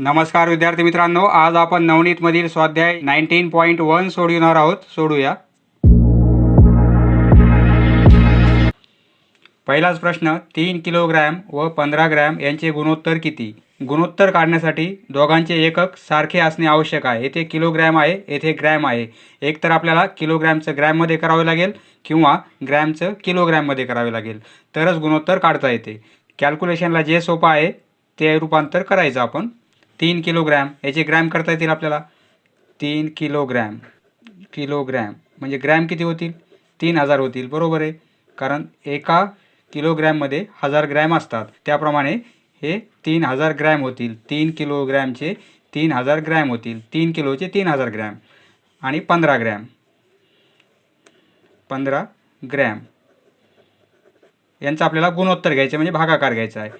नमस्कार विद्यार्थी मित्रांनो आज आपण नवनीतमधील स्वाध्याय नाईन्टीन पॉईंट वन सोडविणार आहोत. सोडूया. पहिलाच प्रश्न तीन किलोग्रॅम व पंधरा ग्रॅम यांचे गुणोत्तर किती? गुणोत्तर काढण्यासाठी दोघांचे एकक सारखे असणे आवश्यक आहे. येथे किलोग्रॅम आहे येथे ग्रॅम आहे. एक तर आपल्याला किलोग्रॅमचं ग्रॅममध्ये करावे लागेल किंवा ग्रॅमचं किलोग्रॅममध्ये करावे लागेल. तरच गुणोत्तर काढता येते. कॅल्क्युलेशनला जे सोपं आहे ते रूपांतर करायचं आपण. तीन किलोग्रॅम. याचे ग्रॅम करता येतील आपल्याला? तीन किलोग्रॅम. किलोग्रॅम. म्हणजे ग्रॅम किती होतील? तीन हजार होतील. बरोबर आहे? कारण एका किलोग्रॅममध्ये हजार ग्रॅम असतात. त्याप्रमाणे हे तीन हजार ग्रॅम होतील. तीन किलोग्रॅमचे तीन हजार ग्रॅम होतील. तीन किलोचे तीन हजार ग्रॅम. आणि पंधरा ग्रॅम. पंधरा ग्रॅम. यांचा आपल्याला गुणोत्तर घ्यायचं म्हणजे भागाकार घ्यायचा आहे.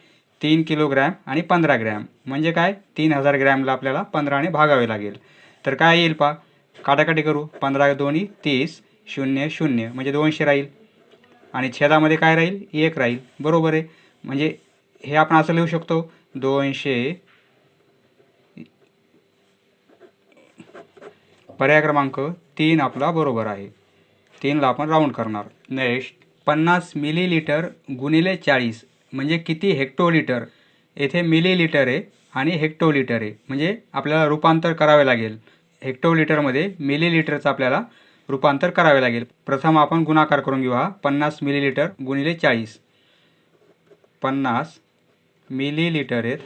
तीन किलोग्रॅम आणि पंधरा ग्रॅम. म्हणजे काय? तीन हजार ग्रॅमला आपल्याला पंधराने भागावे लागेल. तर काय येईल पा काटाकाटी करू. पंधरा दोन्ही तीस शून्य शून्य. म्हणजे दोनशे राहील. आणि छेदामध्ये काय राहील? एक राहील. बरोबर आहे? म्हणजे हे आपण असं लिहू शकतो. दोनशे पर्याय क्रमांक तीन आपला बरोबर आहे. तीनला आपण राऊंड करणार. नेक्स्ट पन्नास मिलीलिटर गुणिले चाळीस. म्हणजे किती हेक्टोलिटर? येथे मिलीलिटर आहे आणि हेक्टोलिटर आहे. म्हणजे आपल्याला रूपांतर करावे लागेल. हेक्टोलिटरमध्ये मिलीलिटरचं आपल्याला रूपांतर करावे लागेल. प्रथम आपण गुणाकार करून घेऊ हा. पन्नास मिलीलिटर गुणिले चाळीस. पन्नास मिलीलिटर आहेत.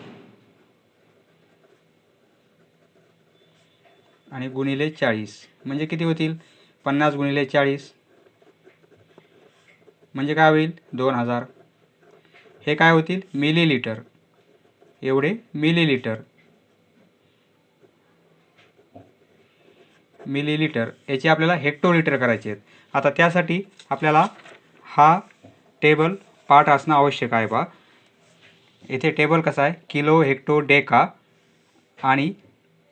आणि गुणिले चाळीस. म्हणजे किती होतील? पन्नास गुणिले चाळीस. म्हणजे काय होईल? दोन हजार. हे काय होतील? मिलीलिटर. एवढे मिलीलिटर. मिलीलिटर. याचे आपल्याला हेक्टोलिटर करायचे आहेत. आता त्यासाठी आपल्याला हा टेबल पार्ट असणं आवश्यक आहे बा. येथे टेबल कसा आहे? किलो हेक्टो डेका आणि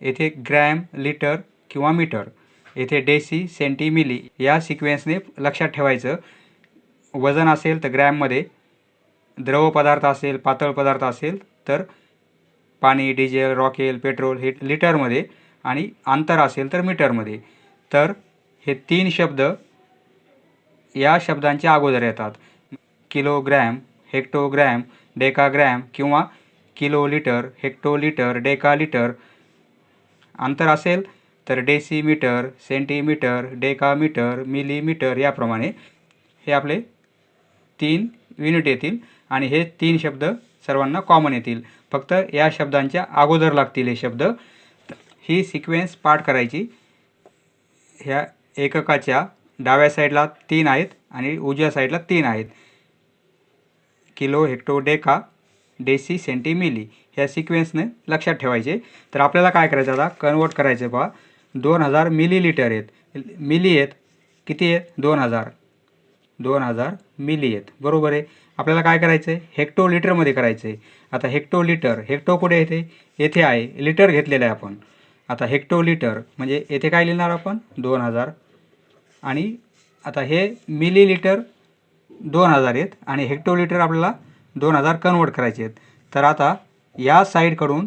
येथे ग्रॅम लिटर किंवा मीटर. येथे डेसी सेंटीमिली या सिक्वेन्सने लक्षात ठेवायचं. वजन असेल तर ग्रॅममध्ये द्रव पदार्थ असेल पातळ पदार्थ असेल तर पाणी डिझेल रॉकेल पेट्रोल हे लिटरमध्ये आणि अंतर असेल तर मीटरमध्ये. तर हे तीन शब्द या शब्दांच्या अगोदर येतात. किलोग्रॅम हेक्टोग्रॅम डेकाग्रॅम किंवा किलो लिटर हेक्टोलिटर डेकालिटर अंतर असेल तर डेसीमीटर सेंटीमीटर डेकामीटर मिलीमीटर याप्रमाणे हे आपले तीन युनिट येतील. आणि हे तीन शब्द सर्वांना कॉमन येतील. फक्त या शब्दांच्या अगोदर लागतील हे शब्द. ही सिक्वेन्स पाठ करायची. ह्या एककाच्या डाव्या साईडला तीन आहेत आणि उजव्या साईडला तीन आहेत. Kilo hecto deca deci centi milli ह्या सिक्वेन्सने लक्षात ठेवायचे. तर आपल्याला काय करायचं आता? कन्वर्ट करायचं पहा दोन हजार मिलीलिटर आहेत. मिली आहेत. किती आहेत? दोन हजार. दोन हजार मिली आहेत. बरोबर आहे. आपल्याला काय करायचं आहे हेक्टो लिटरमध्ये करायचं आहे आता हेक्टो लिटर हेक्टो कुठे येते? येथे आहे. लिटर घेतलेलं आहे आपण. आता हेक्टो लिटर म्हणजे येथे काय लिहिणार आपण? दोन हजार. आणि आता हे मिली लिटर दोन हजार आहेत आणि हेक्टोलिटर आपल्याला दोन हजार कन्वर्ट करायचे आहेत. तर आता या साईडकडून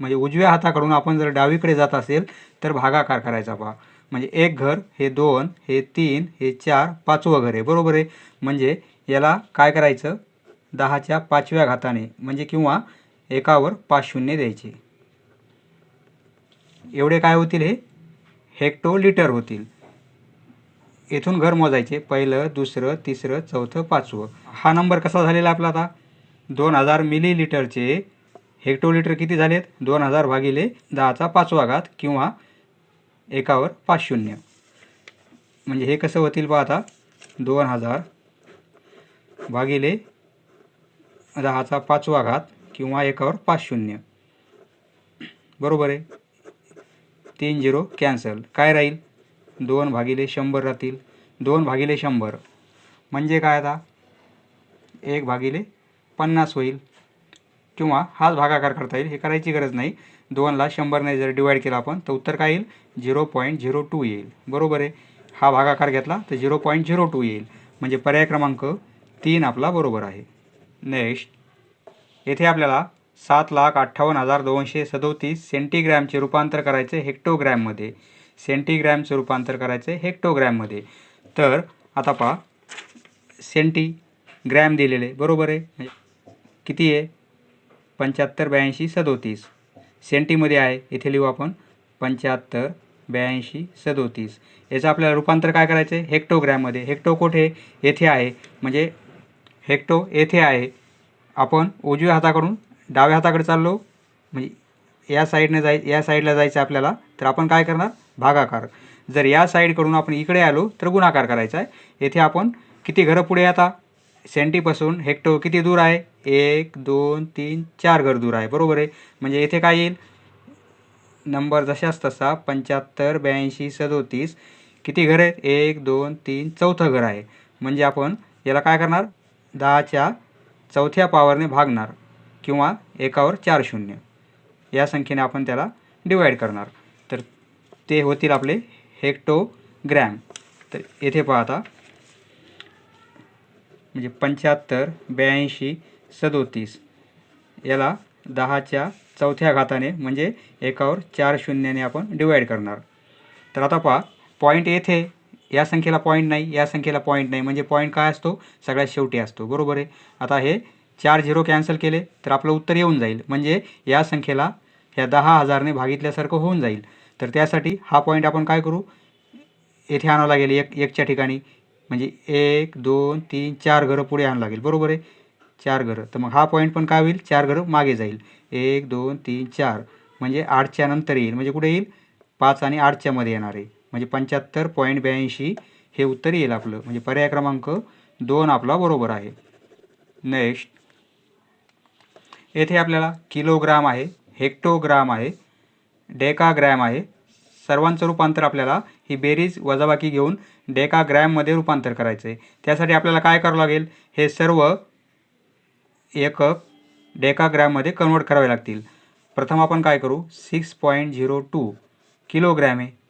म्हणजे उजव्या हाताकडून आपण जर डावीकडे जात असेल तर भागाकार करायचा पहा. म्हणजे एक घर हे दोन हे तीन हे चार पाचवं घर आहे. बरोबर आहे? म्हणजे याला काय करायचं? दहाच्या पाचव्या घाताने म्हणजे किंवा एकावर पाच शून्य द्यायचे. एवढे काय होतील हे? हेक्टो लिटर होतील. येथून घर मोजायचे. पहिलं दुसरं तिसरं चौथं पाचवं. हा नंबर कसा झालेला आपला आता? दोन हजार मिलीलिटरचे हेक्टोलिटर किती झालेत? दोन हजार भागिले दहाचा पाचवा घात किंवा एकावर पाच शून्य. म्हणजे हे कसं होतील पहा आता? दोन हजार भागिले दहाचा पाचवा घात किंवा एकावर पाच शून्य. बरोबर आहे? तीन झिरो कॅन्सल. काय राहील? दोन भागिले शंभर राहतील. दोन भागिले शंभर. म्हणजे काय आता? एक भागिले पन्नास होईल. किंवा हाच भागाकार करता येईल. हे करायची गरज नाही. दोनला शंभरने जर डिवाईड केला आपण तर उत्तर काय येईल? झिरो पॉईंट झिरो टू येईल. बरोबर आहे? हा भागाकार घेतला तर झिरो पॉईंट झिरो टू येईल. म्हणजे पर्याय क्रमांक तीन आपला बरोबर आहे. नेक्स्ट येथे आपल्याला सात लाख अठ्ठावन्न हजार दोनशे सदोतीस सेंटीग्रॅमचे रूपांतर करायचे हेक्टोग्रॅममध्ये सेंटीग्रॅमचं रूपांतर करायचं हेक्टोग्रॅममध्ये तर आता पहा. सेंटी ग्रॅम दिलेले बरोबर आहे? किती आहे? पंच्याहत्तर ब्याऐंशी सदोतीस. सेंटीमध्ये आहे इथे लिहू आपण. पंच्याहत्तर ब्याऐंशी सदोतीस. याचं आपल्याला रूपांतर काय करायचं? आहे हेक्टोग्रॅममध्ये हेक्टो कुठे? येथे आहे. म्हणजे हेक्टो येथे आहे. आपण उजव्या हाताकडून डाव्या हाताकडे चाललो. म्हणजे या साईडने जाय या साईडला जायचं आहे आपल्याला तर आपण काय करणार? भागाकार. जर या साईडकडून आपण इकडे आलो तर गुणाकार करायचा आहे. येथे आपण किती घरं पुढे आता सेंटीपासून हेक्टो किती दूर आहे? एक दोन तीन चार घर दूर आहे. बरोबर आहे? म्हणजे येथे काय येईल? नंबर जशाच तसा पंच्याहत्तर ब्याऐंशी सदोतीस. किती घर आहेत? एक दोन तीन चौथं घर आहे. म्हणजे आपण याला काय करणार? दहाच्या चौथ्या पावरने भागणार किंवा एकावर चार शून्य. या संख्येने आपण त्याला डिवाईड करणार. तर ते होतील आपले हेक्टोग्रॅम तर येथे पाहता म्हणजे पंच्याहत्तर ब्याऐंशी सदोतीस. याला दहाच्या चौथ्या घाताने म्हणजे एकावर चार शून्याने आपण डिवाईड करणार. तर आता पहा पॉईंट येथे. या संख्येला पॉईंट नाही या संख्येला पॉईंट नाही. म्हणजे पॉईंट काय असतो? सगळ्यात शेवटी असतो. बरोबर आहे? आता हे चार झिरो कॅन्सल केले तर आपलं उत्तर येऊन जाईल. म्हणजे या संख्येला ह्या दहा हजारने भागितल्यासारखं होऊन जाईल. तर त्यासाठी हा पॉईंट आपण काय करू? येथे आणावं लागेल एक एकच्या ठिकाणी. म्हणजे एक दोन तीन चार घरं पुढे आणावं लागेल. बरोबर आहे? चार घरं. तर मग हा पॉईंट पण काय होईल? चार घरं मागे जाईल. एक दोन तीन चार. म्हणजे आठच्या नंतर येईल. म्हणजे कुठे येईल? पाच आणि आठच्यामध्ये येणार आहे. म्हणजे पंच्याहत्तर पॉईंट ब्याऐंशी हे उत्तर येईल आपलं. म्हणजे पर्याय क्रमांक दोन आपला बरोबर आहे. नेक्स्ट येथे आपल्याला किलोग्राम आहे हेक्टोग्राम आहे डेकाग्रॅम आहे. सर्वांचं रूपांतर आपल्याला ही बेरीज वजाबाकी घेऊन डेकाग्रॅममध्ये रूपांतर करायचं आहे त्यासाठी आपल्याला काय करावं लागेल? हे सर्व एकक डेकाग्रॅममध्ये कन्वर्ट करावे लागतील. प्रथम आपण काय करू? Six point zero two kilogram आहे.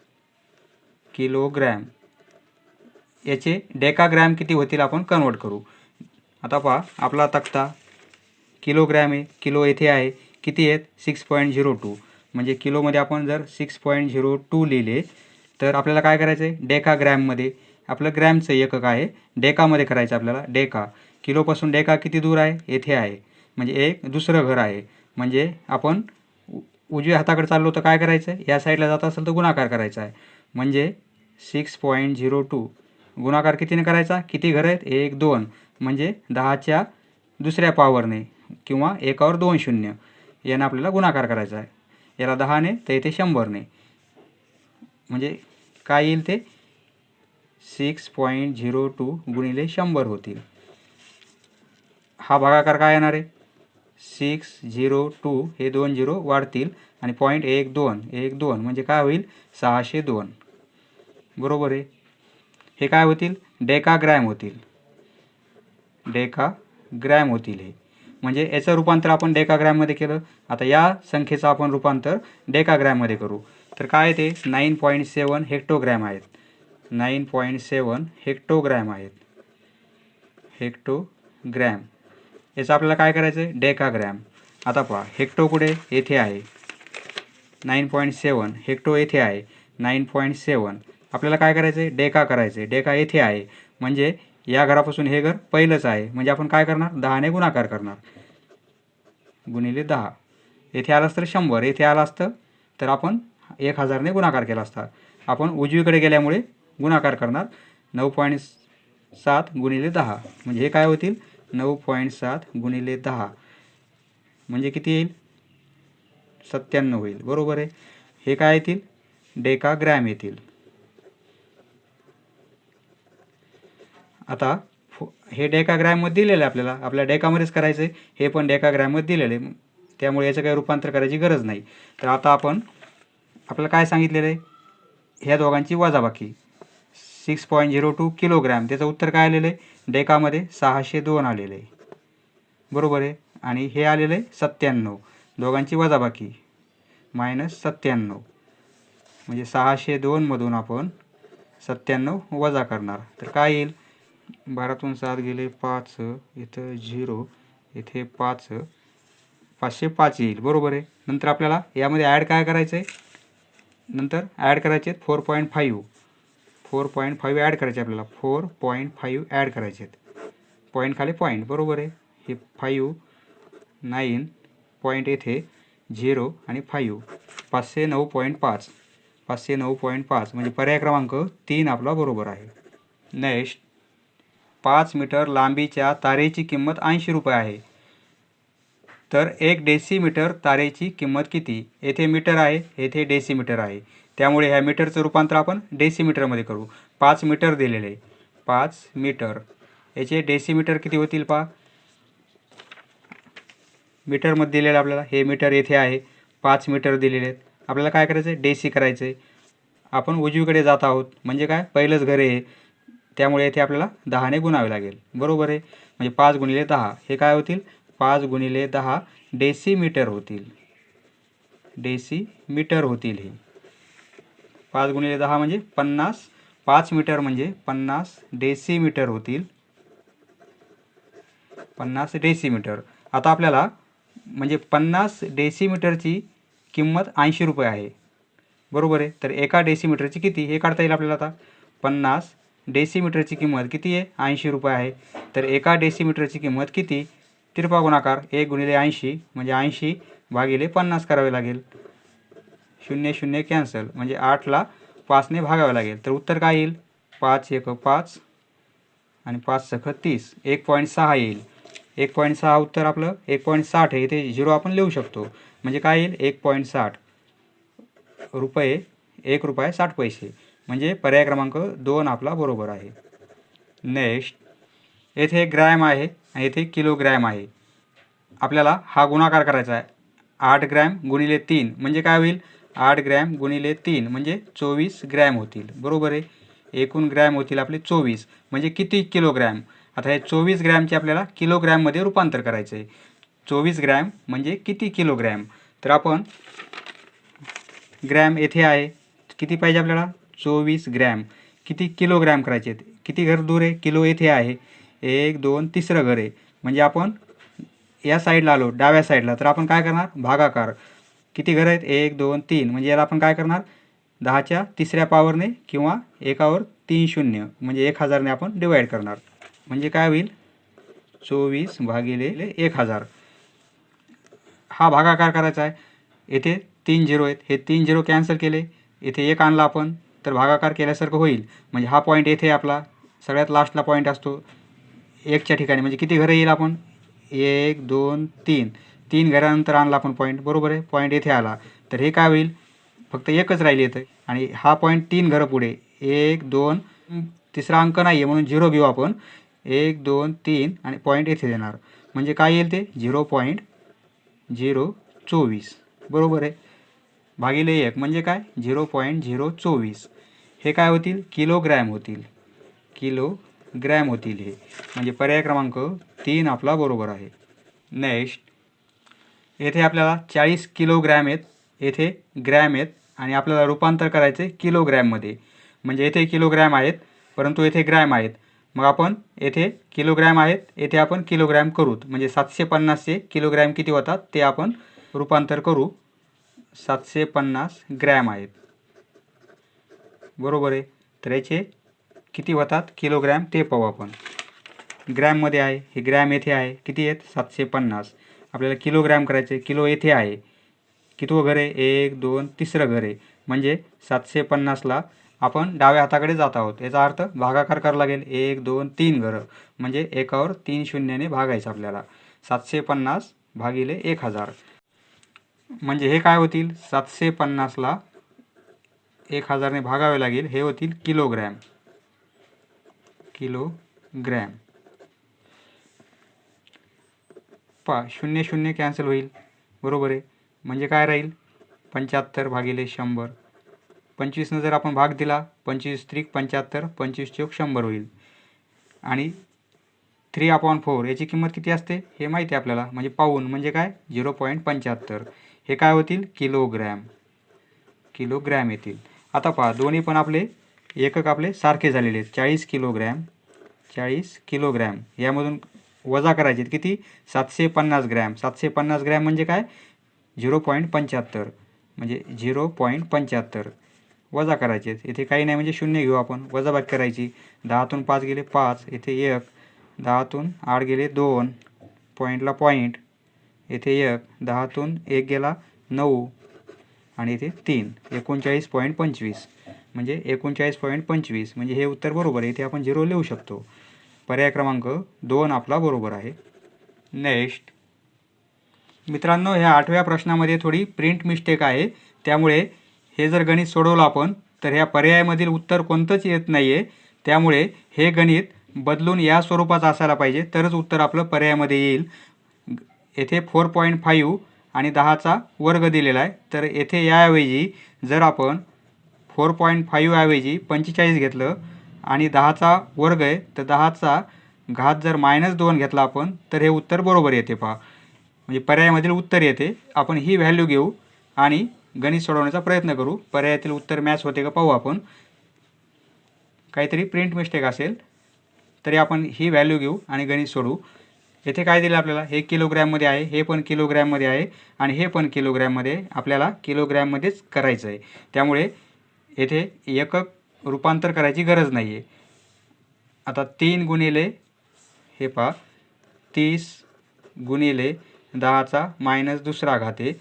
किलोग्रॅम. याचे डेकाग्रॅम किती होतील आपण कन्वर्ट करू. आता पहा आपला तक्ता किलोग्रॅम आहे किलो येथे आहे किती आहेत? Six point zero two. म्हणजे किलोमध्ये आपण जर सिक्स पॉईंट झिरो टू लिहिले तर आपल्याला काय करायचं आहे डेका ग्रॅममध्ये आपलं ग्रॅमचं एकक आहे डेकामध्ये करायचं आपल्याला डेका. किलोपासून डेका किती दूर आहे? येथे आहे. म्हणजे एक दुसरं घर आहे. म्हणजे आपण उ- उजव्या हाताकडे चाललो तर काय करायचं आहे या साईडला जात असेल तर गुणाकार करायचा आहे. म्हणजे सिक्स पॉईंट झिरो टू. गुणाकार कितीने करायचा? किती घर आहेत? एक दोन. म्हणजे दहाच्या दुसऱ्या पावरने किंवा एकावर दोन शून्य. यानं आपल्याला गुणाकार करायचा आहे. याला दहाने तर इथे शंभरने. म्हणजे काय येईल ते? सिक्स पॉईंट झिरो टू गुणिले शंभर होतील. हा भागाकार काय येणार आहे? सिक्स झिरो टू हे दोन झिरो वाढतील. आणि पॉईंट एक दोन. एक दोन. म्हणजे काय होईल? सहाशे दोन. बरोबर आहे. हे काय होतील? डेकाग्रॅम होतील. डेका ग्रॅम होतील हे. म्हणजे याचं रूपांतर आपण डेकाग्रॅममध्ये केलं. आता या संख्येचं आपण रूपांतर डेकाग्रॅममध्ये करू. तर काय ते? नाईन पॉईंट सेवन हेक्टोग्रॅम आहेत. नाईन पॉईंट सेवन हेक्टोग्रॅम आहेत. हेक्टोग्रॅम. याचं आपल्याला काय करायचं आहे डेकाग्रॅम. आता पहा हेक्टो कुठे? येथे आहे. नाईन पॉईंट सेवन हेक्टो येथे आहे. Nine point seven. आपल्याला काय करायचं आहे डेका करायचं आहे डेका येथे आहे. म्हणजे या घरापासून हे घर पहिलंच आहे. म्हणजे आपण काय करणार? दहाने गुणाकार करणार. गुणिले दहा. येथे आलं असतं शंभर. येथे आलं असतं तर आपण एक हजारने गुणाकार केला असता. आपण उजवीकडे गेल्यामुळे गुणाकार करणार. नऊ पॉईंट सात गुणिले दहा. म्हणजे हे काय होतील? नऊ पॉईंट सात गुणिले दहा. म्हणजे किती येईल? सत्त्याण्णव होईल. बरोबर आहे? हे काय येतील? डेका ग्रॅम येतील. आता फो हे डेकाग्रॅममध्ये दिलेलं आहे आपल्याला. आपल्या डेकामध्येच करायचं आहे हे पण डेकाग्रॅममध्ये दिलेलं आहे. त्यामुळे याचं काही रूपांतर करायची गरज नाही. तर आता आपण आपल्याला काय सांगितलेलं आहे? ह्या दोघांची वजाबाकी. Six point zero two kilogram त्याचं उत्तर काय आलेलं आहे? डेकामध्ये सहाशे दोन आलेलं आहे. बरोबर आहे? आणि हे आलेलं आहे सत्त्याण्णव. दोघांची वजाबाकी. मायनस सत्त्याण्णव. म्हणजे सहाशे दोनमधून आपण सत्त्याण्णव वजा करणार. तर काय येईल? बारातून सात गेले पाच इथं झिरो इथे पाच पाचशे पाच येईल. बरोबर आहे. नंतर आपल्याला यामध्ये ॲड काय करायचं आहे नंतर ॲड करायचे आहेत four point five four point five add करायचे आपल्याला. फोर पॉईंट फाईव्ह ॲड करायचे आहेत. पॉईंट खाली पॉईंट बरोबर आहे. हे फाईव्ह नाईन पॉईंट येथे झिरो आणि फाईव्ह पाचशे नऊ पॉईंट पाच. पाचशे नऊ पॉईंट पाच. म्हणजे पर्याय क्रमांक तीन आपला बरोबर आहे. नेक्स्ट पाच मीटर लांबीच्या तारेची किंमत ऐंशी रुपये आहे. तर एक डेसिमीटर तारेची किंमत किती? येथे मीटर आहे येथे डेसिमीटर आहे. त्यामुळे ह्या मीटरचं रूपांतर आपण डेसिमीटरमध्ये करू. पाच मीटर दिलेले. आहे पाच मीटर. याचे डेसिमीटर किती होतील पा मीटरमध्ये दिलेलं आपल्याला हे मीटर येथे आहे. पाच मीटर दिलेले आहेत. आपल्याला काय करायचं आहे डेसी करायचं आहे आपण उजवीकडे जात आहोत. म्हणजे काय? पहिलंच घर आहे त्यामुळे येथे आपल्याला दहाने गुणावे लागेल. बरोबर आहे? म्हणजे पाच गुणिले दहा. हे काय होतील? पाच गुणिले दहा डेसिमीटर होतील. डेसिमीटर होतील हे. पाच गुणिले दहा म्हणजे पन्नास. पाच मीटर म्हणजे पन्नास डेसिमीटर होतील. पन्नास डेसिमीटर. आता आपल्याला म्हणजे पन्नास डेसिमीटरची किंमत ऐंशी रुपये आहे. बरोबर आहे? तर एका डेसिमीटरची किती? हे काढता येईल आपल्याला आता. पन्नास डेसिमीटरची किंमत किती आहे? ऐंशी रुपये आहे. तर एका डेसिमीटरची किंमत किती? तिरपा गुणाकार एक गुणिले ऐंशी म्हणजे ऐंशी भागिले पन्नास करावे लागेल. शून्य शून्य कॅन्सल म्हणजे आठला पाचने भागावे लागेल. तर उत्तर काय येईल? पाच एक पाच आणि पाच सख तीस. एक पॉईंट सहा येईल. एक पॉईंट सहा उत्तर आपलं? एक पॉईंट साठ आहे. इथे झिरो आपण लिहू शकतो. म्हणजे काय येईल? एक पॉईंट साठ रुपये एक रुपये साठ पैसे. म्हणजे पर्याय क्रमांक दोन आपला बरोबर आहे. नेक्स्ट येथे ग्रॅम आहे आणि येथे किलोग्रॅम आहे. आपल्याला हा गुणाकार करायचा आहे. आठ ग्रॅम गुणिले तीन म्हणजे काय होईल? आठ ग्रॅम गुणिले तीन म्हणजे चोवीस ग्रॅम होतील. बरोबर आहे? एकूण ग्रॅम होतील आपले चोवीस. म्हणजे किती किलोग्रॅम? आता हे चोवीस ग्रॅमचे आपल्याला किलोग्रॅममध्ये रूपांतर करायचं आहे चोवीस ग्रॅम म्हणजे किती किलोग्रॅम? तर आपण ग्रॅम येथे आहे. किती पाहिजे आपल्याला? चोवीस ग्रॅम. किती किलोग्रॅम करायचे आहेत? किती घर दूर आहे? किलो येथे आहे. एक दोन तिसरं घर आहे. म्हणजे आपण या साईडला आलो डाव्या साईडला. तर आपण काय करणार? भागाकार. किती घर आहेत? एक दोन तीन. म्हणजे याला आपण काय करणार? दहाच्या तिसऱ्या पावरने किंवा एकावर तीन शून्य. म्हणजे एक हजारने आपण डिवाईड करणार. म्हणजे काय होईल? चोवीस भागिले एक हजार. हा भागाकार करायचा आहे. येथे तीन झिरो आहेत. हे तीन झिरो कॅन्सल केले. येथे एक आणला आपण. तर भागाकार केल्यासारखं होईल. म्हणजे हा पॉईंट येथे आपला सगळ्यात लास्टला पॉईंट असतो. एकच्या ठिकाणी म्हणजे किती घरं येईल आपण? एक दोन तीन. तीन घरानंतर आणला आपण पॉईंट बरोबर आहे? पॉईंट येथे आला. तर हे काय होईल? फक्त एकच राहिली येतं आणि हा पॉईंट तीन घरं पुढे. एक दोन तिसरा अंक नाही आहे म्हणून झिरो घेऊ आपण. एक दोन तीन आणि पॉईंट येथे देणार. म्हणजे काय येईल ते? झिरो पॉईंट झिरो चोवीस. बरोबर आहे? भागिले एक म्हणजे काय? झिरो पॉईंट झिरो चोवीस. हे काय होतील? किलोग्रॅम होतील. किलो ग्रॅम होतील हे. म्हणजे पर्याय क्रमांक तीन आपला बरोबर आहे. नेक्स्ट येथे आपल्याला चाळीस किलोग्रॅम आहेत. येथे ग्रॅम आहेत आणि आपल्याला रूपांतर करायचे आहे किलोग्रॅममध्ये म्हणजे येथे किलोग्रॅम आहेत परंतु येथे ग्रॅम आहेत. मग आपण येथे किलोग्रॅम आहेत येथे आपण किलोग्रॅम करूत. म्हणजे सातशे पन्नासचे किलोग्रॅम किती होतात? ते आपण रूपांतर करू. सातशे पन्नास ग्रॅम आहेत. बरोबर आहे. तर याचे किती होतात? किलोग्रॅम ते पाहू आपण. ग्रॅममध्ये आहे. हे ग्रॅम येथे आहे. किती आहेत? सातशे पन्नास. आपल्याला किलोग्रॅम करायचे. किलो येथे आहे. किती घर आहे? एक दोन तिसरं घर आहे. म्हणजे सातशे पन्नासला आपण डाव्या हाताकडे जात आहोत. याचा अर्थ भागाकार करावा लागेल. एक दोन तीन घरं. म्हणजे एकावर तीन शून्याने भागायचं आपल्याला. सातशे पन्नास भागिले एक हजार. म्हणजे हे काय होतील? सातशे पन्नासला एक हजारने भागावे लागेल. हे होतील किलोग्रॅम. किलोग्रॅम. पा शून्य शून्य कॅन्सल होईल. बरोबर आहे. म्हणजे काय राहील? पंच्याहत्तर भागिले शंभर. पंचवीसनं जर आपण भाग दिला पंचवीस त्रिक पंच्याहत्तर पंचवीस चौक शंभर होईल. आणि थ्री अपॉन फोर याची किंमत किती असते? हे माहिती आहे आपल्याला. म्हणजे पाऊन म्हणजे काय? झिरो पॉईंट पंच्याहत्तर. हे काय होतील? किलोग्रॅम. किलोग्रॅम येतील. आता पहा दोन्ही पण आपले एकक आपले सारखे झालेले आहेत. चाळीस किलोग्रॅम चाळीस किलोग्रॅम. यामधून वजा करायचे आहेत किती? सातशे पन्नास ग्रॅम. सातशे पन्नास ग्रॅम म्हणजे काय? झिरो पॉईंट पंच्याहत्तर. म्हणजे झिरो पॉईंट पंच्याहत्तर. वजा करायचे आहेत. इथे काही नाही म्हणजे शून्य घेऊ आपण. वजाबाकी करायची. दहातून पाच गेले पाच. इथे एक. दहातून आठ गेले दोन. पॉईंटला पॉईंट येथे एक. दहातून एक गेला नऊ. आणि इथे तीन. एकोणचाळीस पॉईंट पंचवीस. म्हणजे एकोणचाळीस पॉईंट पंचवीस. म्हणजे हे उत्तर बरोबर आहे. इथे आपण झिरो लिहू शकतो. पर्याय क्रमांक दोन आपला बरोबर आहे. नेक्स्ट मित्रांनो ह्या आठव्या प्रश्नामध्ये थोडी प्रिंट मिस्टेक आहे. त्यामुळे हे जर गणित सोडवलं आपण तर ह्या पर्यायामधील उत्तर कोणतंच येत नाही आहे त्यामुळे हे गणित बदलून या स्वरूपाचं असायला पाहिजे. तरच उत्तर आपलं पर्यायामध्ये येईल. येथे फोर पॉईंट फाईव्ह आणि दहाचा वर्ग दिलेला आहे. तर येथे याऐवजी जर आपण फोर पॉईंट फाईव्ह ऐवजी पंचेचाळीस घेतलं आणि दहाचा वर्ग आहे तर दहाचा घात जर मायनस दोन घेतला आपण तर हे उत्तर बरोबर येते पहा. म्हणजे पर्यायामधील उत्तर येते. आपण ही व्हॅल्यू घेऊ आणि गणित सोडवण्याचा प्रयत्न करू. पर्यायातील उत्तर मॅच होते का पाहू आपण. काहीतरी प्रिंट मिस्टेक असेल तरी आपण ही व्हॅल्यू घेऊ आणि गणित सोडवू. येथे काय दिलं आपल्याला? हे किलोग्रॅममध्ये आहे हे पण किलोग्रॅममध्ये आहे आणि हे पण किलोग्रॅममध्ये आपल्याला किलोग्रॅममध्येच करायचं आहे. त्यामुळे येथे एकक रूपांतर करायची गरज नाही आहे आता तीन गुणिले हे पहा तीस गुणिले दहाचा मायनस दुसरा घात. आहे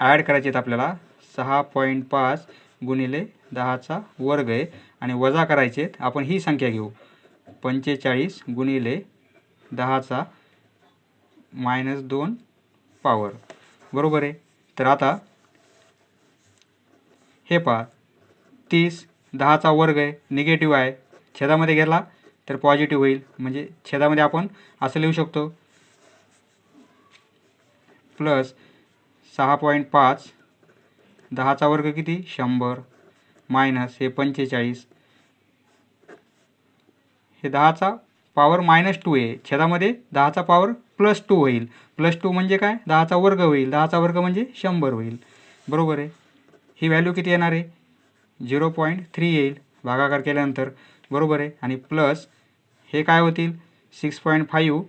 ॲड करायचे आहेत आपल्याला सहा पॉईंट पाच गुणिले दहाचा वर्ग आहे आणि वजा करायचे आहेत. आपण ही संख्या घेऊ. पंचेचाळीस गुणिले दहाचा मायनस दोन पॉवर बरोबर आहे? तर आता हे पहा. तीस दहाचा वर्ग आहे. निगेटिव्ह आहे. छेदामध्ये गेला तर पॉझिटिव्ह होईल. म्हणजे छेदामध्ये आपण असं लिहू शकतो. प्लस सहा पॉईंट पाच दहाचा वर्ग किती? शंभर. मायनस हे पंचेचाळीस. हे दहाचा पॉवर मायनस टू आहे. छेदामध्ये दहाचा पॉवर प्लस टू होईल. प्लस टू म्हणजे काय? दहाचा वर्ग होईल. दहाचा वर्ग म्हणजे शंभर होईल. बरोबर आहे? ही व्हॅल्यू किती येणार आहे? झिरो पॉईंट थ्री येईल. भागाकार केल्यानंतर. बरोबर आहे? आणि प्लस हे काय होतील? सिक्स पॉईंट फाईव्ह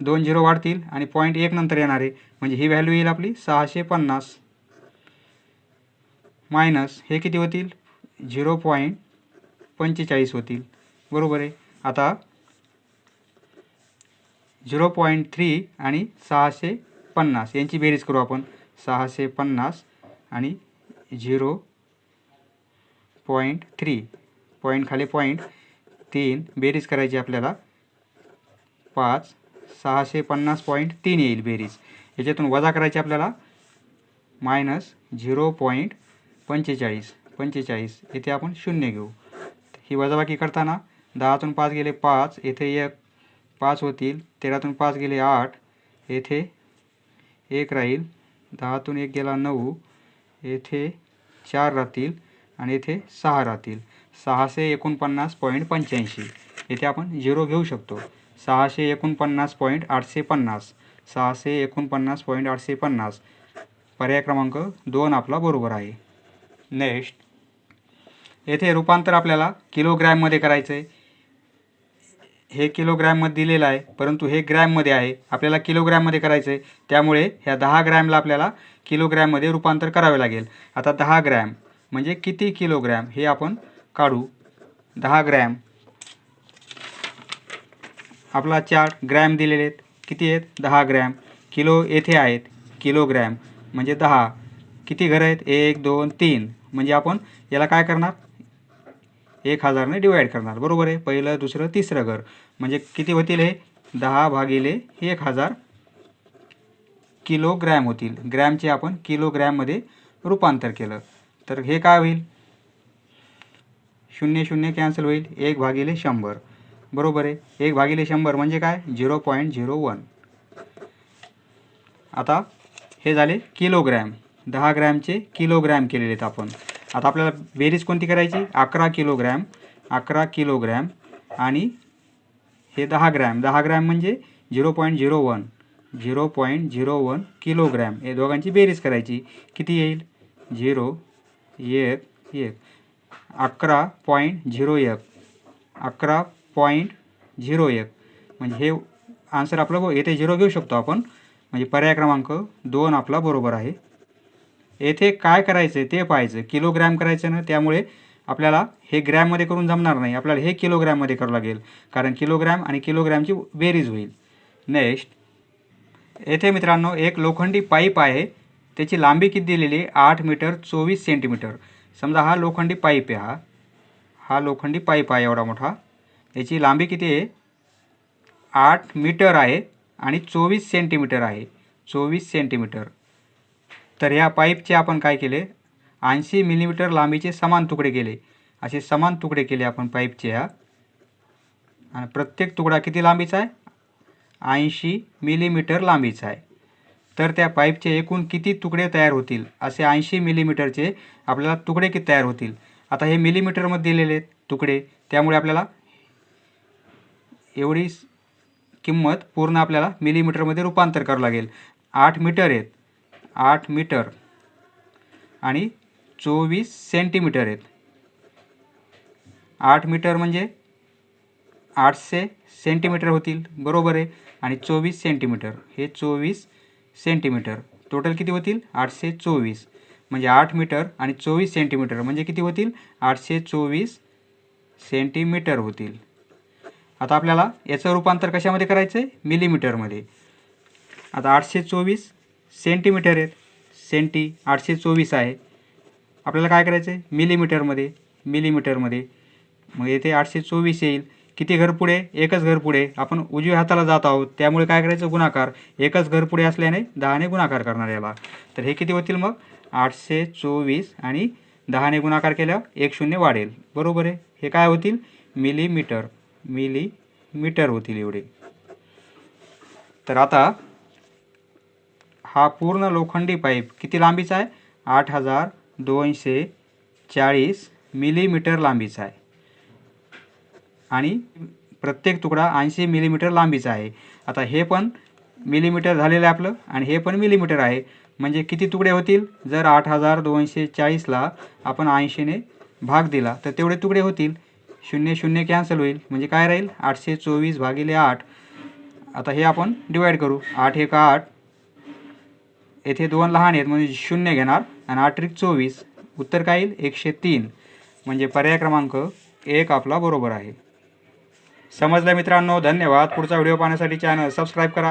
दोन झिरो वाढतील आणि पॉईंट एक नंतर येणार आहे. म्हणजे ही व्हॅल्यू येईल आपली सहाशे पन्नास. मायनस हे किती होतील? झिरो पॉईंट पंचेचाळीस होतील. बरोबर आहे? आता झिरो पॉईंट थ्री आणि सहाशे पन्नास. यांची बेरीज करू आपण. सहाशे पन्नास आणि झिरो पॉईंट थ्री. पॉईंट खाली पॉईंट तीन. बेरीज करायची आपल्याला. पाच. सहाशे पन्नास पॉईंट तीन येईल बेरीज. याच्यातून वजा करायची आपल्याला. मायनस झिरो पॉईंट पंचेचाळीस. पंचेचाळीस. येथे आपण शून्य घेऊ. ही वजाबाकी करताना दहातून पाच गेले पाच. येथे एक पाच होतील. तेरातून पाच गेले आठ. येथे एक राहील. दहातून एक गेला नऊ. येथे चार राहतील आणि येथे सहा राहतील. सहाशे एकोणपन्नास पॉईंट पंच्याऐंशी. येथे आपण झिरो घेऊ शकतो. सहाशे एकोणपन्नास पॉईंट आठशे पन्नास. सहाशे एकोणपन्नास पॉईंट आठशे पन्नास. पर्याय क्रमांक दोन आपला बरोबर आहे. नेक्स्ट. येथे रूपांतर आपल्याला किलोग्रॅममध्ये करायचं आहे हे किलोग्रॅममध्ये दिलेलं आहे परंतु हे ग्रॅममध्ये आहे. आपल्याला किलोग्रॅममध्ये करायचं आहे त्यामुळे ह्या दहा ग्रॅमला आपल्याला किलोग्रॅममध्ये रूपांतर करावे लागेल. आता दहा ग्रॅम म्हणजे किती किलोग्रॅम हे आपण काढू. दहा ग्रॅम आपला चार्ट ग्रॅम दिलेले आहेत. किती आहेत? दहा ग्रॅम किलो येथे आहेत किलोग्रॅम म्हणजे दहा. किती घरं आहेत? एक दोन तीन. म्हणजे आपण याला काय करणार? एक हजारने डिवाईड करणार. बरोबर आहे? पहिलं दुसरं तिसरं घर. म्हणजे किती होतील हे? दहा भागिले एक हजार किलोग्रॅम होतील. ग्रॅमचे आपण किलोग्रॅममध्ये रूपांतर केलं. तर हे काय होईल? शून्य शून्य कॅन्सल होईल. एक भागिले शंभर. बरोबर आहे? एक भागिले शंभर म्हणजे काय? Zero point zero one. आता हे झाले किलोग्रॅम. दहा ग्रॅमचे किलोग्रॅम केलेले आहेत आपण. आता आपल्याला बेरीज कोणती करायची? अकरा किलोग्रॅम अकरा किलोग्रॅम आणि हे दहा ग्रॅम. दहा ग्रॅम म्हणजे zero point zero one zero point zero one kilogram. हे दोघांची बेरीज करायची. किती येईल? झिरो एक एक. अकरा पॉईंट झिरो एक. अकरा पॉईंट झिरो एक. म्हणजे हे आन्सर आपलं येथे झिरो घेऊ शकतो आपण. म्हणजे पर्याय क्रमांक दोन आपला बरोबर आहे. येथे काय करायचं आहे ते पाहायचं. किलोग्रॅम करायचं ना त्यामुळे आपल्याला हे ग्रॅममध्ये करून जमणार नाही. आपल्याला हे किलोग्रॅममध्ये करावं लागेल. कारण किलोग्रॅम आणि किलोग्रॅमची बेरीज होईल. नेक्स्ट येथे मित्रांनो एक लोखंडी पाईप आहे. त्याची लांबी किती दिलेली आहे? आठ मीटर चोवीस सेंटीमीटर. समजा हा लोखंडी पाईप आहे हा. हा लोखंडी पाईप आहे एवढा मोठा. याची लांबी किती आहे? आठ मीटर आहे आणि चोवीस सेंटीमीटर आहे. चोवीस सेंटीमीटर. तर या पाईपचे आपण काय केले? ऐंशी मिलीमीटर लांबीचे समान तुकडे केले. असे समान तुकडे केले आपण पाईपचे ह्या आणि प्रत्येक तुकडा किती लांबीचा आहे? ऐंशी मिलीमीटर लांबीचा आहे. तर त्या पाईपचे एकूण किती तुकडे तयार होतील? असे ऐंशी मिलीमीटरचे आपल्याला तुकडे किती तयार होतील? आता हे मिलीमीटरमध्ये दिलेले आहेत तुकडे त्यामुळे आपल्याला एवढी किंमत पूर्ण आपल्याला मिलीमीटरमध्ये रूपांतर करावं लागेल. आठ मीटर आहेत. आठ मीटर आणि चोवीस सेंटीमीटर आहेत. आठ मीटर म्हणजे आठशे सेंटीमीटर होतील बरोबर आहे. आणि चोवीस सेंटीमीटर हे चोवीस सेंटीमीटर. टोटल किती होतील? आठशे चोवीस. म्हणजे आठ मीटर आणि चोवीस सेंटीमीटर म्हणजे किती होतील? आठशे चोवीस सेंटीमीटर होतील. आता आपल्याला याचं रूपांतर कशामध्ये करायचं आहे मिलीमीटरमध्ये. आता आठशे चोवीस सेंटीमीटर आहेत. सेंटी आठशे चोवीस आहे. आपल्याला काय करायचं आहे मिलीमीटरमध्ये मिलीमीटरमध्ये. मग येथे आठशे चोवीस येईल. किती घर पुढे? एकच घर पुढे. आपण उजव्या हाताला जात आहोत. त्यामुळे काय करायचं? गुणाकार. एकच घर पुढे असल्याने दहाने गुणाकार करणार याला. तर हे किती होतील मग? आठशे चोवीस आणि दहाने गुणाकार केल्यावर एक शून्य वाढेल. बरोबर आहे? हे काय होतील? मिलीमीटर. मिलीमीटर होतील एवढे. तर आता हा पूर्ण लोखंडी पाईप किती लांबीचा आहे? आठ हजार दोनशे चाळीस मिलीमीटर लांबीचा आहे. आणि प्रत्येक तुकडा ऐंशी मिलीमीटर लांबीचा आहे. आता हे पण मिलीमीटर झालेलं आहे आपलं आणि हे पण मिलीमीटर आहे. म्हणजे किती तुकडे होतील? जर आठ हजार दोनशे चाळीसला आपण ऐंशीने भाग दिला तर तेवढे तुकडे होतील. शून्य शून्य कॅन्सल होईल. म्हणजे काय राहील? आठशे चोवीस भागिले आठ. आता हे आपण डिवाईड करू. आठ एक आठ. येथे दोन लहान आहेत म्हणजे शून्य घेणार आणि आठ त्रिक चोवीस उत्तर काय येईल? एकशे तीन. म्हणजे पर्याय क्रमांक एक आपला बरोबर आहे. समजलं मित्रांनो? धन्यवाद. पुढचा व्हिडिओ पाहण्यासाठी चॅनल सबस्क्राईब करा.